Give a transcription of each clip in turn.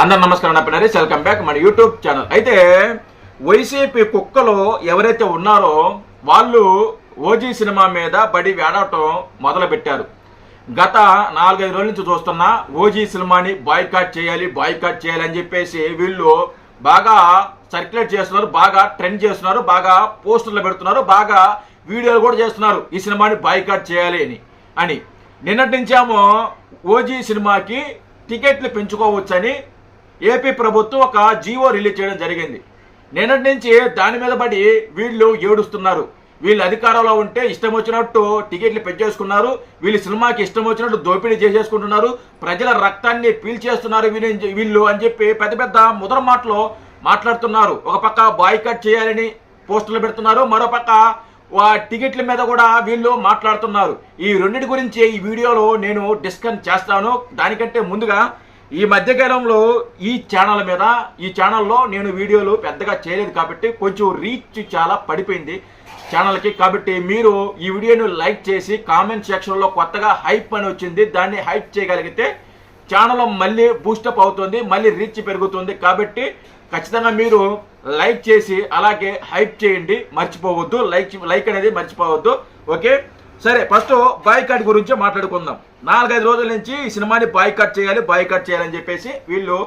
అందరు నమస్కారం నా పిల్లలు వెల్కమ్ బ్యాక్ మన యూట్యూబ్ ఛానల్. అయితే వైసీపీ కుక్కలు ఎవరైతే ఉన్నారో వాళ్ళు ఓజీ సినిమా మీద బడి వేడటం మొదలుపెట్టారు. గత నాలుగైదు రోజుల నుంచి చూస్తున్నా ఓజీ సినిమాని బాయ్కాట్ చేయాలి బాయ్కాట్ చేయాలి అని చెప్పేసి వీళ్ళు బాగా సర్క్యులేట్ చేస్తున్నారు బాగా ట్రెండ్ చేస్తున్నారు బాగా పోస్టర్లు పెడుతున్నారు బాగా వీడియోలు కూడా చేస్తున్నారు. ఈ సినిమాని బాయ్కాట్ చేయాలి అని. అని. నిన్నటి నుంచేమో ఓజీ సినిమాకి టికెట్లు పెంచుకోవచ్చని ఏపీ ప్రభుత్వం ఒక జీవో రిలీజ్ చేయడం జరిగింది. నిన్నటి నుంచి దాని మీద పడి వీళ్ళు ఏడుస్తున్నారు. వీళ్ళు అధికారంలో ఉంటే ఇష్టం వచ్చినట్టు టికెట్లు పెంచేసుకున్నారు. వీళ్ళు సినిమాకి ఇష్టం వచ్చినట్టు దోపిడీ చేసేసుకుంటున్నారు. ప్రజల రక్తాన్ని పీల్చేస్తున్నారు వీళ్ళు వీళ్ళు అని చెప్పి పెద్ద పెద్ద ముదర మాటలు మాట్లాడుతున్నారు. ఒక పక్క బాయ్కట్ చేయాలని పోస్టులు పెడుతున్నారు. మరో పక్క వా టికెట్ల మీద కూడా వీళ్ళు మాట్లాడుతున్నారు. ఈ రెండింటి గురించి ఈ వీడియోలో నేను డిస్కస్ చేస్తాను. దానికంటే ముందుగా ఈ మధ్యకాలంలో ఈ ఛానల్ మీద ఈ ఛానల్లో నేను వీడియోలు పెద్దగా చేయలేదు కాబట్టి కొంచెం రీచ్ చాలా పడిపోయింది ఛానల్కి కాబట్టి మీరు ఈ వీడియోను లైక్ చేసి కామెంట్ సెక్షన్లో కొత్తగా హైప్ అని వచ్చింది దాన్ని హైప్ చేయగలిగితే ఛానల్ మళ్ళీ బూస్టప్ అవుతుంది మళ్ళీ రీచ్ పెరుగుతుంది. కాబట్టి ఖచ్చితంగా మీరు లైక్ చేసి అలాగే హైప్ చేయండి మర్చిపోవద్దు. లైక్ లైక్ అనేది మర్చిపోవద్దు. ఓకే సరే ఫస్ట్ బాయ్కాట్ గురించి మాట్లాడుకుందాం. నాలుగైదు రోజుల నుంచి ఈ సినిమాని బాయ్కట్ చేయాలి బాయ్కట్ చేయాలని చెప్పేసి వీళ్ళు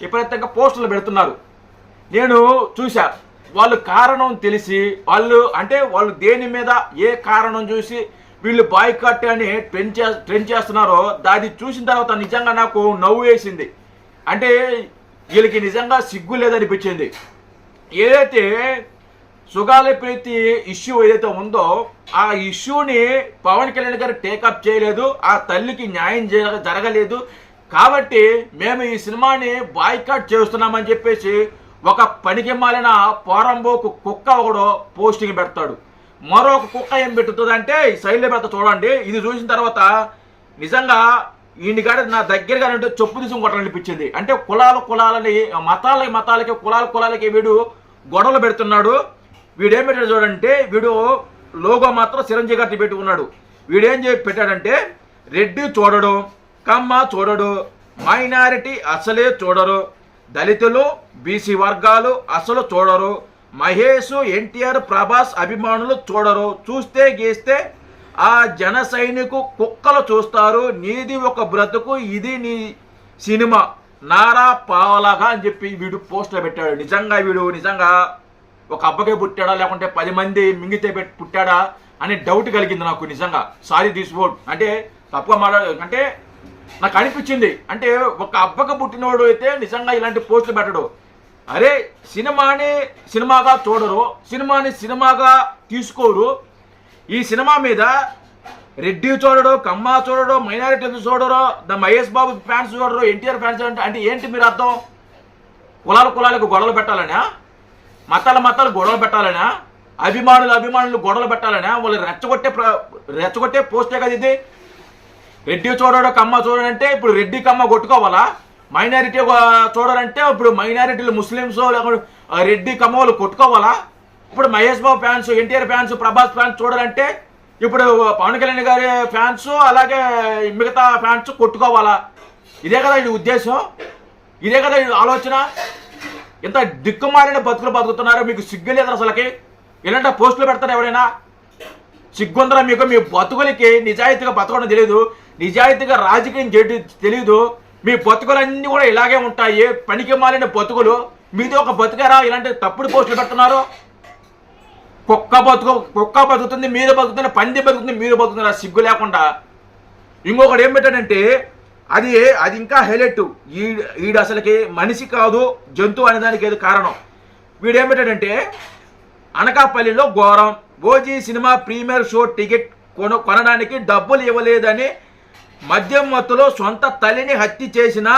విపరీతంగా పోస్టులు పెడుతున్నారు. నేను చూశా వాళ్ళు కారణం తెలిసి వాళ్ళు అంటే వాళ్ళు దేని మీద ఏ కారణం చూసి వీళ్ళు బాయ్కట్ అని ట్రెండ్ చే ట్రెండ్ చేస్తున్నారో దాన్ని చూసిన తర్వాత నిజంగా నాకు నవ్వు వేసింది. అంటే వీళ్ళకి నిజంగా సిగ్గు లేదనిపించింది. ఏదైతే సుగాలి ప్రీతి ఇష్యూ ఏదైతే ఉందో ఆ ఇష్యూని పవన్ కళ్యాణ్ గారు టేకప్ చేయలేదు ఆ తల్లికి న్యాయం జరగలేదు. కాబట్టి మేము ఈ సినిమాని బాయ్కాట్ చేస్తున్నామని చెప్పేసి ఒక పనికి మాలిన పోరంబోకు కుక్క ఒకడు పోస్టింగ్ పెడతాడు. మరొక కుక్క ఏం పెట్టుతుంది అంటే ఈ సైడ్లో చూడండి. ఇది చూసిన తర్వాత నిజంగా ఈయనకాడ నా దగ్గరగా ఉంటే చొప్పు తీసుకుని కొట్టాలనిపించింది అంటే కులాల కులాలని మతాలకి మతాలకి కులాల కులాలకి వీడు గొడవలు పెడుతున్నాడు. వీడు ఏం పెట్టాడు చూడంటే వీడు లోగో మాత్రం చిరంజీవి గారిని పెట్టుకున్నాడు. వీడేం చెప్పి పెట్టాడంటే రెడ్డి చూడడు కమ్మ చూడడు మైనారిటీ అసలే చూడరు దళితులు బీసీ వర్గాలు అసలు చూడరు మహేష్ ఎన్టీఆర్ ప్రభాస్ అభిమానులు చూడరు. చూస్తే గీస్తే ఆ జన సైనికు కుక్కలు చూస్తారు నీది ఒక బ్రతుకు ఇది నీ సినిమా నారా పావలాగా అని చెప్పి వీడు పోస్టర్ పెట్టాడు. నిజంగా వీడు నిజంగా ఒక అబ్బకే పుట్టాడా లేకుంటే పది మంది మింగితే పెట్టి పుట్టాడా అనే డౌట్ కలిగింది నాకు నిజంగా. సారీ దిస్ వర్డ్ అంటే తప్పుగా మాట్లాడ అంటే నాకు అనిపించింది. అంటే ఒక అబ్బక పుట్టినోడు అయితే నిజంగా ఇలాంటి పోస్టులు పెట్టడు. అరే సినిమాని సినిమాగా చూడరు సినిమాని సినిమాగా తీసుకోరు. ఈ సినిమా మీద రెడ్డి చూడడు కమ్మ చూడడు మైనారిటీ చూడరు ద మహేష్ బాబు ఫ్యాన్స్ చూడరు ఎన్టీఆర్ ఫ్యాన్స్ అంటే అంటే ఏంటి మీరు అర్థం? కులాల కులాలకు గొడవలు పెట్టాలనా మతాల మతాలు గొడవలు పెట్టాలనా? అభిమానులు అభిమానులు గొడవలు పెట్టాలనా? వాళ్ళు రెచ్చగొట్టే ప్ర- రెచ్చగొట్టే పోస్టే కదా ఇది. రెడ్డి చూడడు కమ్మ చూడడంటే ఇప్పుడు రెడ్డి కమ్మ కొట్టుకోవాలా? మైనారిటీ చూడాలంటే ఇప్పుడు మైనారిటీలు ముస్లిమ్స్ లేకపోతే రెడ్డి కమ్మ వాళ్ళు కొట్టుకోవాలా? ఇప్పుడు Mahesh Babu fans NTR fans Prabhas fans చూడాలంటే ఇప్పుడు పవన్ కళ్యాణ్ గారి ఫ్యాన్స్ అలాగే మిగతా ఫ్యాన్స్ కొట్టుకోవాలా? ఇదే కదా ఇది ఉద్దేశం? ఇదే కదా ఇది ఆలోచన? ఎంత దిక్కుమాలిన బతుకులు బతుకుతున్నారో మీకు సిగ్గు లేదు అసలుకి? ఇలాంటి పోస్టులు పెడతారు ఎవరైనా? సిగ్గుందరా మీకు? మీ బతుకులకి నిజాయితీగా బతకడం తెలియదు నిజాయితీగా రాజకీయం చేయడం తెలియదు మీ బతుకులన్నీ కూడా ఇలాగే ఉంటాయి. పనికి మాలిన బతుకులు. మీది ఒక బతుకారా? ఇలాంటి తప్పుడు పోస్టులు పెడుతున్నారు. కుక్క బతుకు కుక్క బతుకుతుంది మీరు బతుకుతుంది పంది బతుకుతుంది మీరు బతుకుతున్నారు సిగ్గు లేకుండా. ఇంకొకటి ఏం పెట్టాడంటే అది అది ఇంకా హైలైట్. ఈ ఈడు అసలుకి మనిషి కాదు జంతువు అనే దానికి ఏది కారణం. వీడు అనకాపల్లిలో ఘోరం. OG cinema premiere show ticket కొను కొనడానికి డబ్బులు ఇవ్వలేదని మద్యం మత్తులో సొంత తల్లిని హత్య చేసిన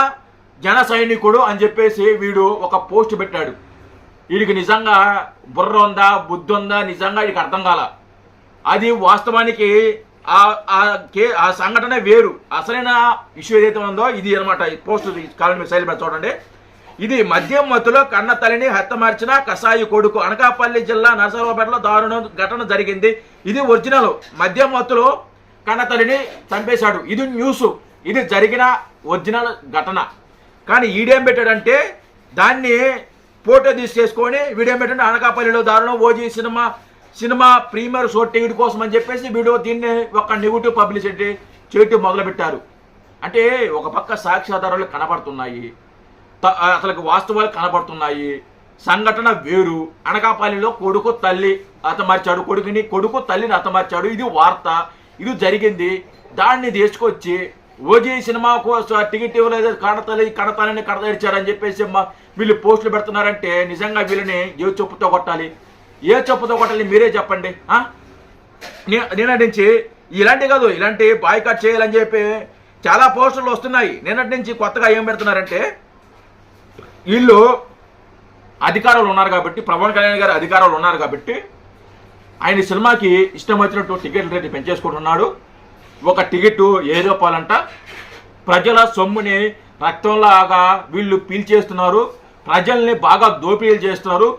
జన సైనికుడు అని చెప్పేసి వీడు ఒక పోస్ట్ పెట్టాడు. వీడికి నిజంగా బుర్ర ఉందా బుద్ధి ఉందా నిజంగా వీడికి అర్థం కాల. అది వాస్తవానికి ఆ కే ఆ సంఘటన వేరు. అసలైన ఇష్యూ ఏదైతే ఉందో ఇది అనమాట ఈ పోస్ట్ కాలం మీద శైలి చూడండి. ఇది మద్యం మత్తులో కన్న తల్లిని హతమార్చిన కసాయి కొడుకు అనకాపల్లి జిల్లా నరసరావుపేటలో దారుణ ఘటన జరిగింది. ఇది ఒరిజినల్. మద్యం మత్తులో కన్న తల్లిని చంపేశాడు. ఇది న్యూస్. ఇది జరిగిన ఒరిజినల్ ఘటన. కానీ ఈడేం పెట్టాడంటే దాన్ని ఫోటో తీసుకేసుకొని వీడియో పెట్టండి? అనకాపల్లిలో దారుణం. OG cinema cinema premiere show ticket కోసం అని చెప్పేసి వీడియో దీన్ని ఒక నెగిటివ్ పబ్లిసిటీ చేయటం మొదలుపెట్టారు. అంటే ఒక పక్క సాక్ష్యాధారాలు కనబడుతున్నాయి. త- అసలు వాస్తవాలు కనబడుతున్నాయి. సంఘటన వేరు. అనకాపల్లిలో కొడుకు తల్లి అతమార్చాడు కొడుకుని కొడుకు తల్లిని అతమార్చాడు ఇది వార్త. ఇది జరిగింది. దాన్ని తీసుకొచ్చి ఓజీ సినిమా కోసం టికెట్ ఇవ్వలేదు. కడతలి కడతానని కడతడిచారని చెప్పేసి మా వీళ్ళు పోస్టులు పెడుతున్నారంటే నిజంగా వీళ్ళని ఏ చెప్పుతో కొట్టాలి. ఏ చెప్పుతో కొట్టాలి మీరే చెప్పండి నిన్నటి నుంచి ఇలాంటి కాదు ఇలాంటి బాయ్కాట్ చేయాలని చెప్పి చాలా పోస్టర్లు వస్తున్నాయి. నిన్నటి నుంచి కొత్తగా ఏం పెడుతున్నారంటే వీళ్ళు అధికారంలో ఉన్నారు కాబట్టి పవన్ కళ్యాణ్ గారు అధికారంలో ఉన్నారు కాబట్టి ఆయన సినిమాకి ఇష్టం వచ్చినట్టు టికెట్ రేటు పెంచేసుకుంటున్నాడు. ఒక టికెట్ ఏ రూపాయలంట ప్రజల సొమ్ముని రక్తంలాగా వీళ్ళు పీల్చేస్తున్నారు. ప్రజల్ని బాగా దోపిడీలు చేస్తున్నారు.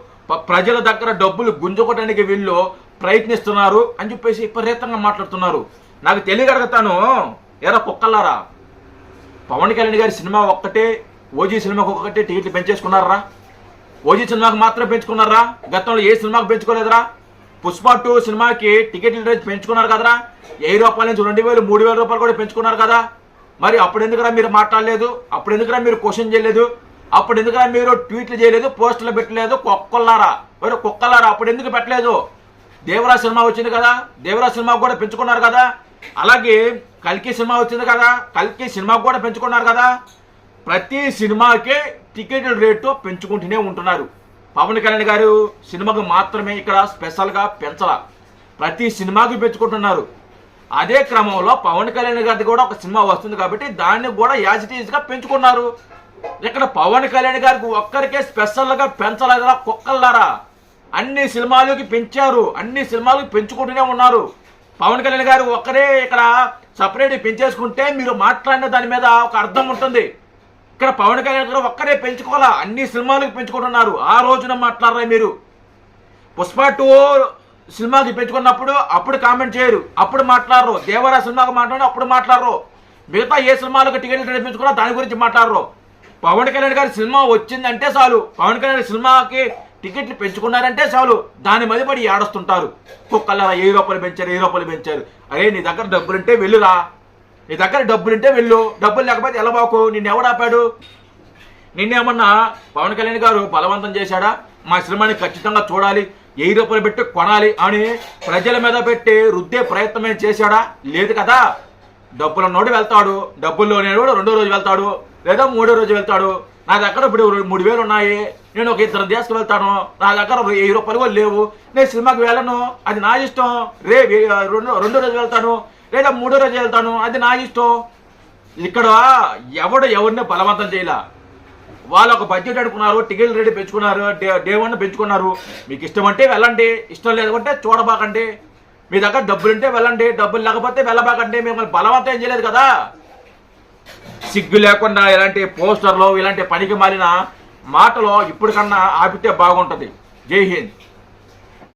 ప్రజల దగ్గర డబ్బులు గుంజుకోవడానికి వీళ్ళు ప్రయత్నిస్తున్నారు అని చెప్పేసి విపరీతంగా మాట్లాడుతున్నారు. నాకు తెలియగలుగుతాను ఎరా కుక్కలారా పవన్ కళ్యాణ్ గారి సినిమా ఒక్కటే ఓజీ సినిమాకి ఒక్కటే టికెట్లు పెంచేసుకున్నారా? ఓజీ సినిమాకి మాత్రం పెంచుకున్నారా? గతంలో ఏ సినిమాకి పెంచుకోలేదురా? పుష్ప టూ సినిమాకి టికెట్ల రేట్ పెంచుకున్నారు కదరా? వెయ్యి రూపాయల నుంచి రెండు వేలు మూడు వేల రూపాయలు కూడా పెంచుకున్నారు కదా? మరి అప్పుడు ఎందుకురా మీరు మాట్లాడలేదు? అప్పుడు ఎందుకురా మీరు క్వశ్చన్ చేయలేదు? అప్పుడు ఎందుకన్నా మీరు ట్వీట్లు చేయలేదు పోస్టులు పెట్టలేదు కుక్కలారా మరి కుక్కలారా అప్పుడు ఎందుకు పెట్టలేదు? దేవరా సినిమా వచ్చింది కదా దేవరా సినిమా కూడా పెంచుకున్నారు కదా. అలాగే కల్కి సినిమా వచ్చింది కదా కల్కి సినిమా కూడా పెంచుకున్నారు కదా. ప్రతి సినిమాకే టికెట్ రేటు పెంచుకుంటూనే ఉంటున్నారు. పవన్ కళ్యాణ్ గారు సినిమాకు మాత్రమే ఇక్కడ స్పెషల్గా పెంచాల. ప్రతి సినిమాకి పెంచుకుంటున్నారు. అదే క్రమంలో పవన్ కళ్యాణ్ గారిది కూడా ఒక సినిమా వస్తుంది కాబట్టి దాన్ని కూడా యాజిటీస్గా పెంచుకున్నారు. ఇక్కడ పవన్ కళ్యాణ్ గారికి ఒక్కరికే స్పెషల్గా పెంచలేదరా కుక్కల్లారా. అన్ని సినిమాలకి పెంచారు అన్ని సినిమాలకు పెంచుకుంటూనే ఉన్నారు. పవన్ కళ్యాణ్ గారు ఒక్కరే ఇక్కడ సపరేట్ పెంచేసుకుంటే మీరు మాట్లాడిన దాని మీద ఒక అర్థం ఉంటుంది. ఇక్కడ పవన్ కళ్యాణ్ గారు ఒక్కరే పెంచుకోవాలా? అన్ని సినిమాలకు పెంచుకుంటున్నారు. ఆ రోజున మాట్లాడరా మీరు? పుష్ప టూ సినిమాకి పెంచుకున్నప్పుడు అప్పుడు కామెంట్ చేయరు. అప్పుడు మాట్లాడరు. దేవరా సినిమాకి మాట్లాడి అప్పుడు మాట్లాడరు. మిగతా ఏ సినిమాలకు టికెట్లు పెంచుకున్నా దాని గురించి మాట్లాడరు. పవన్ కళ్యాణ్ గారి సినిమా వచ్చిందంటే చాలు. పవన్ కళ్యాణ్ సినిమాకి టికెట్లు పెంచుకున్నారంటే చాలు. దాని మీద పడి ఏడుస్తుంటారు. కుక్కల్లా ఏ రూపాయలు పెంచారు ఏ రూపాయలు పెంచారు? అరే నీ దగ్గర డబ్బులుంటే వెళ్ళురా. నీ దగ్గర డబ్బులుంటే వెళ్ళు. డబ్బులు లేకపోతే ఎలా బాకు? నిన్ను ఎవడు ఆపాడు? నిన్నేమన్నా పవన్ కళ్యాణ్ గారు బలవంతం చేశాడా? మా సినిమాని ఖచ్చితంగా చూడాలి. ఏ రూపాయలు పెట్టి కొనాలి అని ప్రజల మీద పెట్టి రుద్దే ప్రయత్నం ఏం చేశాడా? లేదు కదా. డబ్బులున్నోడు వెళ్తాడు. డబ్బుల్లోనే రెండో రోజు వెళ్తాడు. లేదా మూడో రోజు వెళ్తాడు. నా దగ్గర ఇప్పుడు మూడు వేలు ఉన్నాయి. నేను ఒక ఇద్దరు దేశకు వెళ్తాను. నా దగ్గర వెయ్యి రూపాయలు కూడా లేవు. నేను సినిమాకి వెళ్ళను. అది నా ఇష్టం. రే రెండు రెండో రోజు వెళ్తాను. లేదా మూడో రోజు వెళ్తాను. అది నా ఇష్టం. ఇక్కడ ఎవడు ఎవరిని బలవంతం చేయలే. వాళ్ళు ఒక బడ్జెట్ అనుకున్నారు టికెట్ రెడీ పెంచుకున్నారు. డే డే వన్ పెంచుకున్నారు. మీకు ఇష్టం అంటే వెళ్ళండి. ఇష్టం లేదంటే చూడబాకండి. మీ దగ్గర డబ్బులు ఉంటే వెళ్ళండి. డబ్బులు లేకపోతే వెళ్ళబాకండి. మిమ్మల్ని బలవంతం ఏం చేయలేదు కదా. సిగ్గు లేకుండా ఇలాంటి పోస్టర్లు ఇలాంటి పనికి మాలిన మాటలు ఇప్పటికన్నా ఆపితే బాగుంటుంది. జై హింద్.